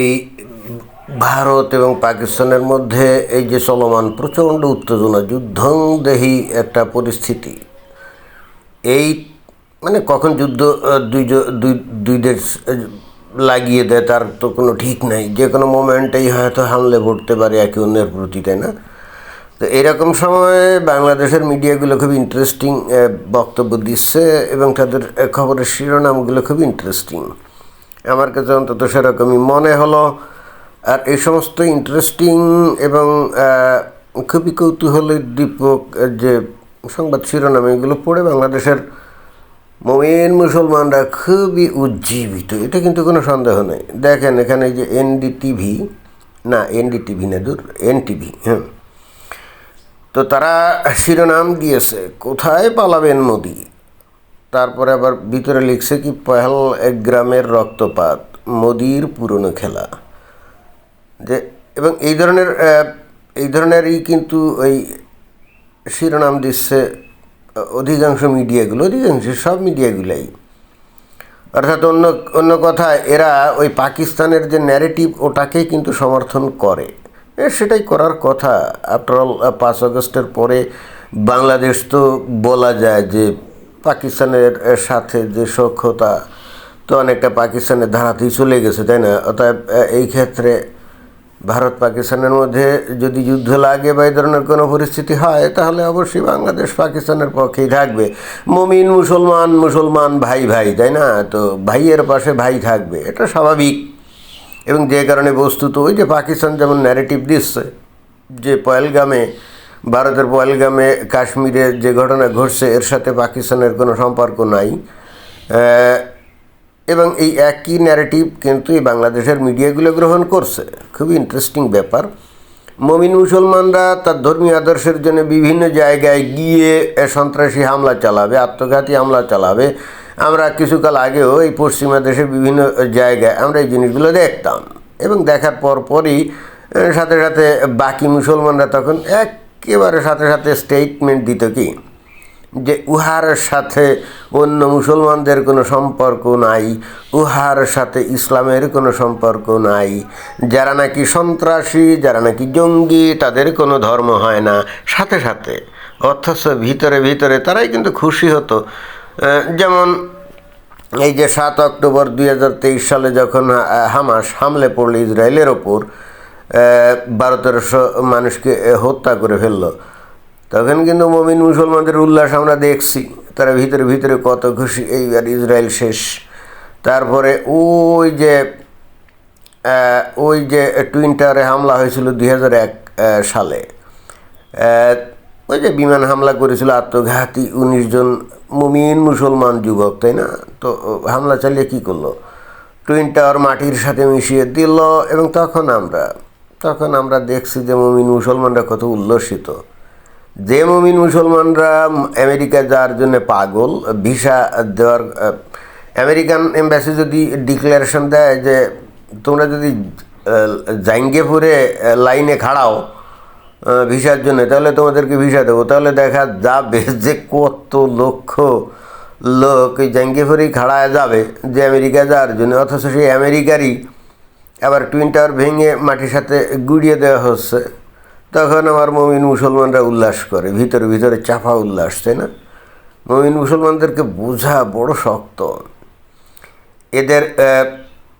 এই ভারত এবং পাকিস্তানের মধ্যে এই যে চলমান প্রচণ্ড উত্তেজনা যুদ্ধং দেহি একটা পরিস্থিতি। এই মানে কখন যুদ্ধ দুই দুই দেশ লাগিয়ে দেয় তার তো কোনো ঠিক নাই। যে কোনো মোমেন্টেই হয়তো হামলে পড়তে পারে একে অন্যের প্রতি, তাই না? তো এরকম সময়ে বাংলাদেশের মিডিয়াগুলো খুব ইন্টারেস্টিং বক্তব্য দিচ্ছে এবং তাদের খবরের শিরোনামগুলো খুব ইন্টারেস্টিং আমার কাছে অন্তত সেরকমই মনে হলো। আর এই সমস্ত ইন্টারেস্টিং এবং খুবই কৌতূহলের দীপক যে সংবাদ শিরোনাম এগুলো পড়ে বাংলাদেশের মোমেন মুসলমানরা খুবই উজ্জীবিত। এটা কিন্তু কোনো সন্দেহ নেই। দেখেন এখানে যে এনডিটিভি, না এনডিটিভি না, দূর, এনটিভি হ্যাঁ তো তারা শিরোনাম দিয়েছে, কোথায় পালাবেন মোদি? তারপরে আবার ভিতরে লিখছে কি, পহেল এক গ্রামের রক্তপাত, মোদির পুরনো খেলা। যে, এবং এই ধরনের এই ধরনেরই কিন্তু ওই শিরোনাম দিচ্ছে অধিকাংশ মিডিয়াগুলো, অধিকাংশ সব মিডিয়াগুলাই। অর্থাৎ অন্য অন্য কথা এরা ওই পাকিস্তানের যে ন্যারেটিভ ওটাকেই কিন্তু সমর্থন করে। সেটাই করার কথা। আফটার অল পাঁচ আগস্টের পরে বাংলাদেশ তো বলা যায় যে পাকিস্তানের সাথে যে সক্ষতা তো অনেকটা পাকিস্তানের ধারাতেই চলে গেছে, তাই না? অতএব এই ক্ষেত্রে ভারত পাকিস্তানের মধ্যে যদি যুদ্ধ লাগে বা এই ধরনের কোনো পরিস্থিতি হয়, তাহলে অবশ্যই বাংলাদেশ পাকিস্তানের পক্ষেই থাকবে। মমিন মুসলমান মুসলমান ভাই ভাই, তাই না? তো ভাইয়ের পাশে ভাই থাকবে, এটা স্বাভাবিক। এবং যে কারণে বস্তুত ওই যে পাকিস্তান যেমন ন্যারেটিভ দিচ্ছে, যে পয়েলগামে ভারতের পয়েলগামে কাশ্মীরে যে ঘটনা ঘটছে, এর সাথে পাকিস্তানের কোনো সম্পর্ক নাই। এবং এই একই ন্যারেটিভ কিন্তু এই বাংলাদেশের মিডিয়াগুলো গ্রহণ করছে। খুবই ইন্টারেস্টিং ব্যাপার। মমিন মুসলমানরা তার ধর্মীয় আদর্শের জন্য বিভিন্ন জায়গায় গিয়ে সন্ত্রাসী হামলা চালাবে, আত্মঘাতী হামলা চালাবে। আমরা কিছুকাল আগেও এই পশ্চিমা দেশের বিভিন্ন জায়গায় আমরা এই জিনিসগুলো দেখতাম। এবং দেখার পর পরই সাথে সাথে বাকি মুসলমানরা তখন একেবারে সাথে সাথে স্টেটমেন্ট দিত কি? যে উহার সাথে অন্য মুসলমানদের কোনো সম্পর্ক নাই, উহার সাথে ইসলামের কোনো সম্পর্ক নাই। যারা নাকি সন্ত্রাসী, যারা নাকি জঙ্গি, তাদের কোনো ধর্ম হয় না। সাথে সাথে, অথচ ভিতরে ভিতরে তারাই কিন্তু খুশি হতো। যেমন এই যে সাত অক্টোবর দুই হাজার তেইশ সালে যখন হামাস হামলে পড়ল ইসরায়েলের ওপর বারো তেরোশো মানুষকে হত্যা করে ফেলল। তখন কিন্তু মমিন মুসলমানদের উল্লাস আমরা দেখছি। তারা ভিতরে ভিতরে কত খুশি, এইবার ইসরায়েল শেষ। তারপরে ওই যে ওই যে টুইন টাওয়ারে হামলা হয়েছিল দুই হাজার এক সালে। ওই যে বিমান হামলা করেছিল আত্মঘাতী উনিশ জন মুমিন মুসলমান যুবক, তাই না? তো হামলা চালিয়ে কি করল? টুইন টাওয়ার মাটির সাথে মিশিয়ে দিল এবং তখন আমরা তখন আমরা দেখছি যে মমিন মুসলমানরা কত উল্লসিত। যে মমিন মুসলমানরা আমেরিকা যাওয়ার জন্য পাগল, ভিসা দেওয়ার আমেরিকান এম্বাসি যদি ডিক্লারেশন দেয় যে তোমরা যদি জাঙ্গেপুরে লাইনে খাড়াও ভিসার জন্য, তাহলে তোমাদেরকে ভিসা দেবো। তাহলে দেখা যাবে যে কত লক্ষ লোক ওই জাঙ্গিপুরেই খাড়ায় যাবে যে আমেরিকা যাওয়ার জন্য। অথচ সেই আমেরিকারই আবার টুইন টাওয়ার ভেঙে মাটির সাথে গুড়িয়ে দেওয়া হচ্ছে, তখন আমার মমিন মুসলমানরা উল্লাস করে, ভিতরে ভিতরে চাপা উল্লাস, তাই না? মমিন মুসলমানদেরকে বোঝা বড় শক্ত। এদের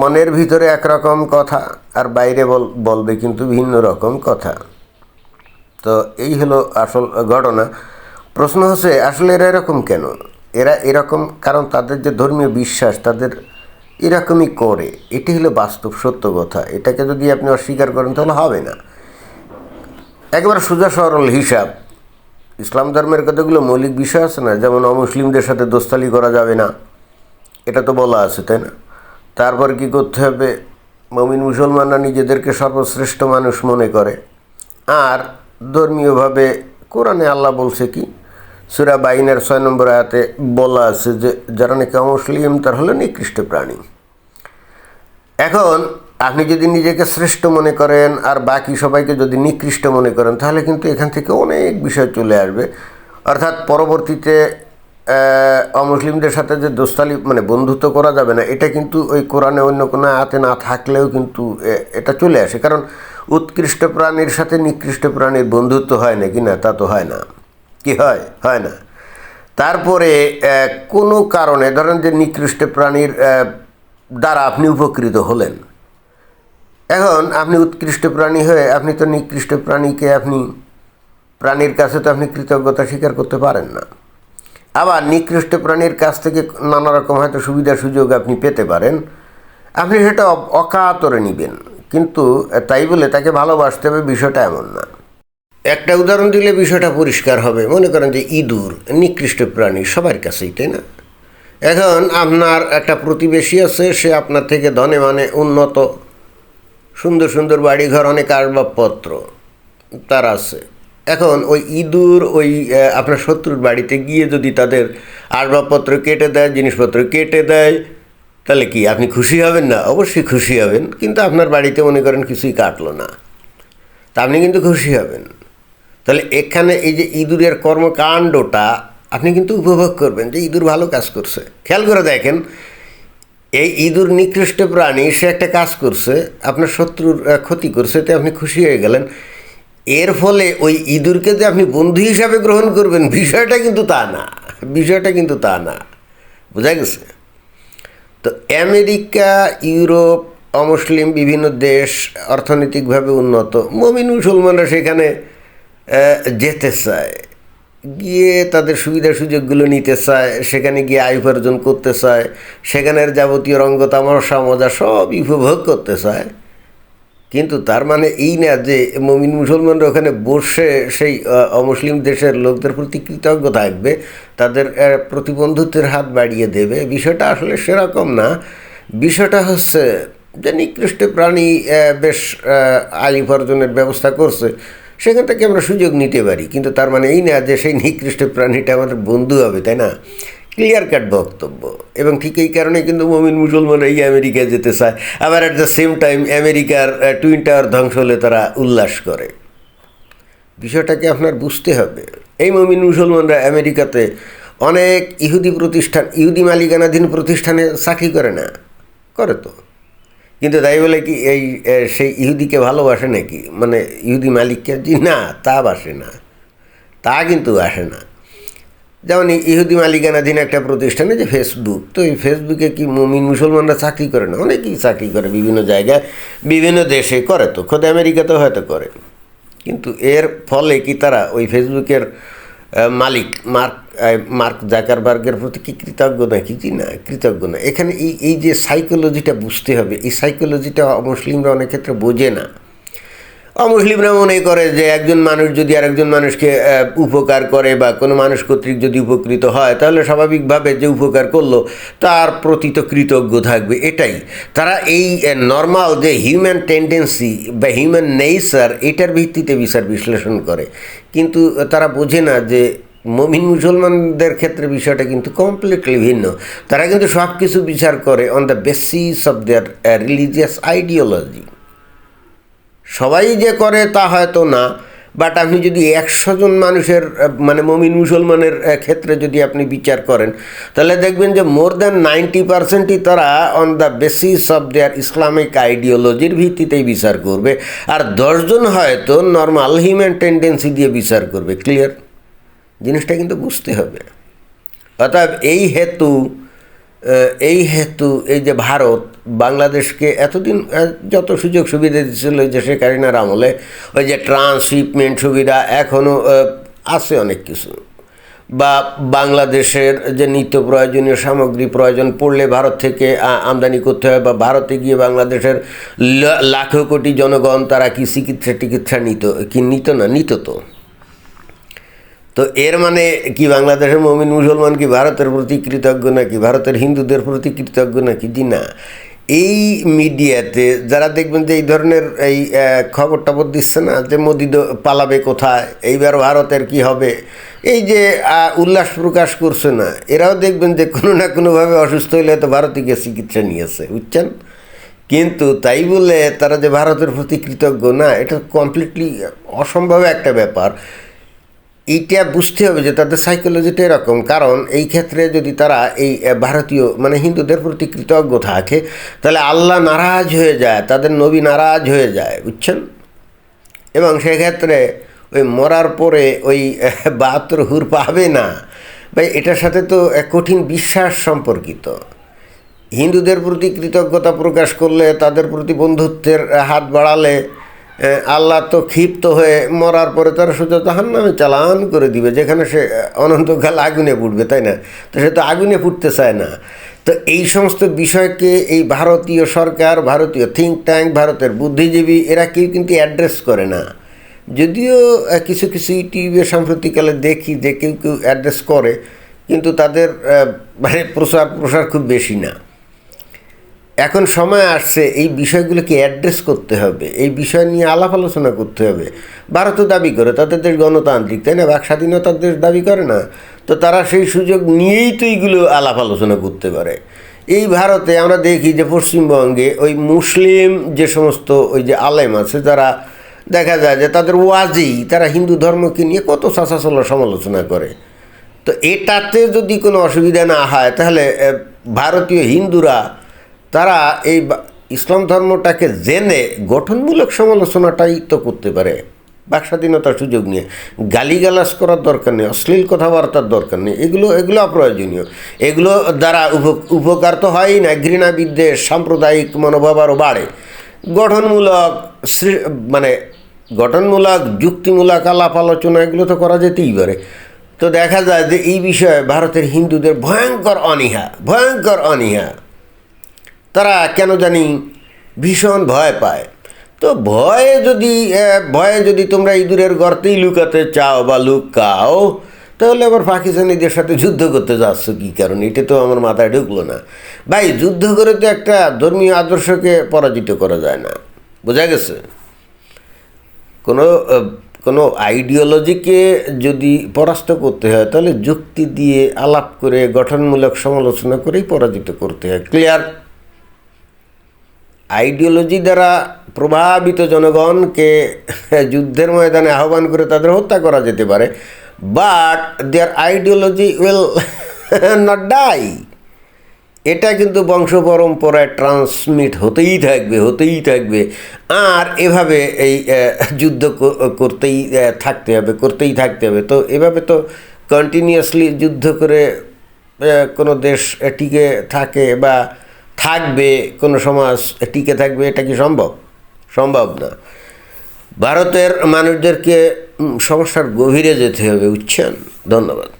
মনের ভিতরে একরকম কথা, আর বাইরে বল, বলবে কিন্তু ভিন্ন রকম কথা। তো এই হলো আসল ঘটনা। প্রশ্ন হচ্ছে, আসলে এরা এরকম কেন? এরা এরকম কারণ তাদের যে ধর্মীয় বিশ্বাস, তাদের এরকমই করে। এটি হলো বাস্তব সত্য কথা। এটাকে যদি আপনি অস্বীকার করেন, তাহলে হবে না। একেবারে সোজা সরল হিসাব। ইসলাম ধর্মের কতগুলো মৌলিক বিষয় আছে না? যেমন অমুসলিমদের সাথে দোস্তালি করা যাবে না। এটা তো বলা আছে, তাই না? তারপর কি করতে হবে? মমিন মুসলমানরা নিজেদেরকে সর্বশ্রেষ্ঠ মানুষ মনে করে। আর ধর্মীয়ভাবে কোরআনে আল্লাহ বলছে কি? সুরা বাইনের ছয় নম্বর আয়াতে বলা আছে যে, যারা নাকি অমুসলিম, তার হলো নিকৃষ্ট প্রাণী। এখন আপনি যদি নিজেকে শ্রেষ্ঠ মনে করেন আর বাকি সবাইকে যদি নিকৃষ্ট মনে করেন, তাহলে কিন্তু এখান থেকে অনেক বিষয় চলে আসবে। অর্থাৎ পরবর্তীতে অমুসলিমদের সাথে যে দোস্তালি মানে বন্ধুত্ব করা যাবে না, এটা কিন্তু ওই কোরআনে অন্য কোনো আয়াতে না থাকলেও কিন্তু এটা চলে আসে। কারণ উৎকৃষ্ট প্রাণীর সাথে নিকৃষ্ট প্রাণীর বন্ধুত্ব হয় না কি না, তা তো হয় না। কি হয়? হয় না। তারপরে কোনো কারণে, ধরেন যে নিকৃষ্ট প্রাণীর দ্বারা আপনি উপকৃত হলেন। এখন আপনি উৎকৃষ্ট প্রাণী হয়ে, আপনি তো নিকৃষ্ট প্রাণীকে আপনি, প্রাণীর কাছে তো আপনি কৃতজ্ঞতা স্বীকার করতে পারেন না। আবার নিকৃষ্ট প্রাণীর কাছ থেকে নানা রকম হয়তো সুবিধা, সুযোগ আপনি পেতে পারেন। আপনি সেটা অকাতরে নেবেন। কিন্তু, তাই বলে তাকে ভালোবাসতে হবে, বিষয়টা এমন না। একটা উদাহরণ দিলে বিষয়টা পরিষ্কার হবে। মনে করেন যে ইঁদুর, নিকৃষ্ট প্রাণী, সবার কাছেই, তাই না? এখন আপনার একটা প্রতিবেশী আছে, সে আপনার থেকে ধনে মানে উন্নত, সুন্দর সুন্দর বাড়িঘর, অনেক আসবাবপত্র তার আছে। এখন ওই ইঁদুর, ওই আপনার শত্রুর বাড়িতে গিয়ে যদি তাদের আসবাবপত্র কেটে দেয়, জিনিসপত্র কেটে দেয়, তাহলে কি আপনি খুশি হবেন না? অবশ্যই খুশি হবেন, কিন্তু আপনার বাড়িতে মনে করেন কিছুই কাটলো না। তা আপনি কিন্তু খুশি হবেন। তাহলে এখানে এই যে ইঁদুরের কর্মকাণ্ডটা, আপনি কিন্তু উপভোগ করবেন যে ইঁদুর ভালো কাজ করছে। খেয়াল করে দেখেন, এই ইঁদুর নিকৃষ্ট প্রাণী, সে একটা কাজ করছে, আপনার শত্রুর ক্ষতি করছে, তো আপনি খুশি হয়ে গেলেন। এর ফলে ওই ইঁদুরকে যে আপনি বন্ধু হিসাবে গ্রহণ করবেন, বিষয়টা কিন্তু তা না। বিষয়টা কিন্তু তা না। বোঝা গেছে? তো আমেরিকা, ইউরোপ, অমুসলিম, বিভিন্ন দেশ অর্থনৈতিকভাবে উন্নত, মমিন মুসলমানরা সেখানে যেতে চায়। গিয়ে তাদের সুবিধা সুযোগগুলো নিতে চায়, সেখানে গিয়ে আয় উপার্জন করতে চায়, সেখানের যাবতীয় রঙ্গ তামাশা, মজা সব উপভোগ করতে চায়। কিন্তু তার মানে এই না যে মমিন মুসলমানরা ওখানে বসে সেই অমুসলিম দেশের লোকদের প্রতি কৃতজ্ঞ থাকবে, তাদের প্রতিবন্ধুত্বের হাত বাড়িয়ে দেবে, বিষয়টা আসলে সেরকম না। বিষয়টা হচ্ছে যে নিকৃষ্ট প্রাণী বেশ আয় উপার্জনের ব্যবস্থা করছে। সেখান থেকে আমরা সুযোগ নিতে পারি। কিন্তু তার মানে এই না যে সেই নিকৃষ্ট প্রাণীটা আমাদের বন্ধু হবে, তাই না? ক্লিয়ার কাট বক্তব্য। এবং ঠিক এই কারণে কিন্তু মমিন মুসলমানরা এই আমেরিকায় যেতে চায়। আবার অ্যাট দ্য সেম টাইম আমেরিকার টুইন টাওয়ার ধ্বংস হলে তারা উল্লাস করে। বিষয়টাকে আপনার বুঝতে হবে। এই মমিন মুসলমানরা আমেরিকাতে অনেক ইহুদি প্রতিষ্ঠান, ইহুদি মালিকানাধীন প্রতিষ্ঠানে চাকরি করে না। করে তো। কিন্তু তাই বলে কি এই সেই ইহুদিকে ভালোবাসে নাকি? মানে ইহুদি মালিককে? জি না, তা বাসে না। তা কিন্তু আসে না। যেমন ইহুদি মালিকানাধীন একটা প্রতিষ্ঠানে যে ফেসবুক তো এই ফেসবুকে কি মুমিন মুসলমানরা চাকরি করে না? অনেকেই চাকরি করে বিভিন্ন জায়গায়, বিভিন্ন দেশে করে তো। খোদ আমেরিকাতেও হয়তো করে। কিন্তু এর ফলে কি তারা ওই ফেসবুকের মালিক, মার্ক মার্ক জাকারবার্গের প্রতি কি কৃতজ্ঞ নাকি? জি না, কৃতজ্ঞ না। এখানে এই এই যে সাইকোলজিটা বুঝতে হবে, এই সাইকোলজিটা মুসলিমরা অনেক ক্ষেত্রে বোঝে না। অমুসলিমরা মনে করে যে একজন মানুষ যদি আরেকজন মানুষকে উপকার করে বা কোনো মানুষ কর্তৃক যদি উপকৃত হয়, তাহলে স্বাভাবিকভাবে যে উপকার করল, তার প্রতি তো কৃতজ্ঞ থাকবে, এটাই। তারা এই নর্মাল যে হিউম্যান টেন্ডেন্সি বা হিউম্যান নেচার এটার ভিত্তিতে বিচার বিশ্লেষণ করে। কিন্তু তারা বোঝে না যে মমিন মুসলমানদের ক্ষেত্রে বিষয়টা কিন্তু কমপ্লিটলি ভিন্ন। তারা কিন্তু সব কিছু বিচার করে on the basis of their religious ideology সবাই যে করে তা হয়তো না বাট আপনি যদি একশো জন মানুষের মানে মমিন মুসলমানের ক্ষেত্রে যদি আপনি বিচার করেন, তাহলে দেখবেন যে মোর দ্যান নাইনটি পার্সেন্টই তারা on the basis of their Islamic আইডিওলজির ভিত্তিতেই বিচার করবে, আর দশজন হয়তো নর্মাল হিউম্যান টেন্ডেন্সি দিয়ে বিচার করবে ক্লিয়ার জিনিসটা কিন্তু বুঝতে হবে। অর্থাৎ এই হেতু এই হেতু, এই যে ভারত বাংলাদেশকে এতদিন যত সুযোগ সুবিধা দিচ্ছিল যে শেখ হাসিনার আমলে, ওই যে ট্রান্সশিপমেন্ট সুবিধা এখনও আছে অনেক কিছু। বা বাংলাদেশের যে নিত্য প্রয়োজনীয় সামগ্রী প্রয়োজন পড়লে ভারত থেকে আমদানি করতে হয়, বা ভারতে গিয়ে বাংলাদেশের লাখো কোটি জনগণ তারা কি চিকিৎসা টিকিৎসা নিত, কি নিত না, নিত তো। তো এর মানে কি বাংলাদেশের মমিন মুসলমান কি ভারতের প্রতি কৃতজ্ঞ নাকি? ভারতের হিন্দুদের প্রতি কৃতজ্ঞ নাকি? জি না। এই মিডিয়াতে যারা দেখবেন যে এই ধরনের এই খবর টবর দিচ্ছে না যে মোদি পালাবে কোথায়, এইবার ভারতের কি হবে, এই যে উল্লাস প্রকাশ করছে না, এরাও দেখবেন যে কোনো না কোনোভাবে অসুস্থ হইলে তো ভারতে গিয়ে চিকিৎসা নিয়েছে বুঝছেন? কিন্তু তাই বলে তারা যে ভারতের প্রতি কৃতজ্ঞ না, এটা কমপ্লিটলি অসম্ভব একটা ব্যাপার। এইটা বুঝতে হবে যে তাদের সাইকোলজিটা এরকম। কারণ এই ক্ষেত্রে যদি তারা এই ভারতীয় মানে হিন্দুদের প্রতি কৃতজ্ঞ থাকে, তাহলে আল্লাহ নারাজ হয়ে যায়, তাদের নবী নারাজ হয়ে যায়, বুঝছেন? এবং সেক্ষেত্রে ওই মরার পরে ওই বাহাত্তর হুর পাবে না। ভাই, এটার সাথে তো এক কঠিন বিশ্বাস সম্পর্কিত। হিন্দুদের প্রতি কৃতজ্ঞতা প্রকাশ করলে তাদের প্রতি বন্ধুত্বের হাত বাড়ালে আল্লাহ তো ক্ষিপ্ত হয়ে মরার পরে তারা সোজা জাহান নামে চালান করে দিবে, যেখানে সে অনন্তকাল আগুনে পুড়বে, তাই না? তো সে তো আগুনে পুড়তে চায় না। তো এই সমস্ত বিষয়কে এই ভারতীয় সরকার, ভারতীয় থিঙ্ক ট্যাঙ্ক ভারতের বুদ্ধিজীবী, এরা কেউ কিন্তু অ্যাড্রেস করে না। যদিও কিছু কিছু ইউটিউবে সাম্প্রতিককালে দেখি যে কেউ কেউ অ্যাড্রেস করে, কিন্তু তাদের মানে প্রসার প্রসার খুব বেশি না। এখন সময় আসছে, এই বিষয়গুলোকে অ্যাড্রেস করতে হবে। এই বিষয় নিয়ে আলাপ আলোচনা করতে হবে। ভারতও দাবি করে, তাদের দেশ গণতান্ত্রিক, তাই না? বাক স্বাধীনতার দেশ দাবি করে না। তো তারা সেই সুযোগ নিয়েই তো এইগুলো আলাপ আলোচনা করতে পারে। এই ভারতে আমরা দেখি যে পশ্চিমবঙ্গে ওই মুসলিম যে সমস্ত ওই যে আলেম আছে, যারা দেখা যায় যে তাদের ওয়াজেই তারা হিন্দু ধর্মকে নিয়ে কত চাচাচলা সমালোচনা করে। তো এটাতে যদি কোনো অসুবিধা না হয়, তাহলে ভারতীয় হিন্দুরা তারা এই ইসলাম ধর্মটাকে জেনে গঠনমূলক সমালোচনাটাই তো করতে পারে। বাকস্বাধীনতার সুযোগ নিয়ে। গালিগালাজ করার দরকার নেই, অশ্লীল কথাবার্তার দরকার নেই। এগুলো এগুলো অপ্রয়োজনীয়। এগুলো দ্বারা উপ- উপকার তো হয়ই না ঘৃণা বিদ্বেষ সাম্প্রদায়িক মনোভাব আরও বাড়ে। গঠনমূলক মানে গঠনমূলক, যুক্তিমূলক আলাপ আলোচনা এগুলো তো করা যেতেই পারে। তো দেখা যায় যে এই বিষয়ে ভারতের হিন্দুদের ভয়ঙ্কর অনীহা ভয়ঙ্কর অনীহা। তারা কেন জানি ভীষণ ভয় পায়। তো ভয়ে যদি ভয়ে যদি তোমরা ইঁদুরের গর্তেই লুকাতে চাও বা লুকাও, তাহলে আবার পাকিস্তানিদের সাথে যুদ্ধ করতে যাচ্ছ কী কারণ? এটা তো আমার মাথায় ঢুকলো না। ভাই, যুদ্ধ করে তো একটা ধর্মীয় আদর্শকে পরাজিত করা যায় না। বোঝা গেছে? কোনো কোনো আইডিওলজিকে যদি পরাস্ত করতে হয়, তাহলে যুক্তি দিয়ে আলাপ করে গঠনমূলক সমালোচনা করেই পরাজিত করতে হয়। ক্লিয়ার? আইডিওলজি দ্বারা প্রভাবিত জনগণকে যুদ্ধের ময়দানে আহ্বান করে তাদের হত্যা করা যেতে পারে but their ideology will not die এটা কিন্তু বংশ পরম্পরায় ট্রান্সমিট হতেই থাকবে হতেই থাকবে। আর এভাবে এই যুদ্ধ করতেই থাকতে হবে, করতেই থাকতে হবে। তো এভাবে তো কন্টিনিউয়াসলি যুদ্ধ করে কোনো দেশ টিকে থাকে বা থাকবে, কোনো সমাজ টিকে থাকবে, এটা কি সম্ভব? সম্ভব না। ভারতের মানুষদেরকে সমস্যার গভীরে যেতে হবে উচ্ছেন ধন্যবাদ।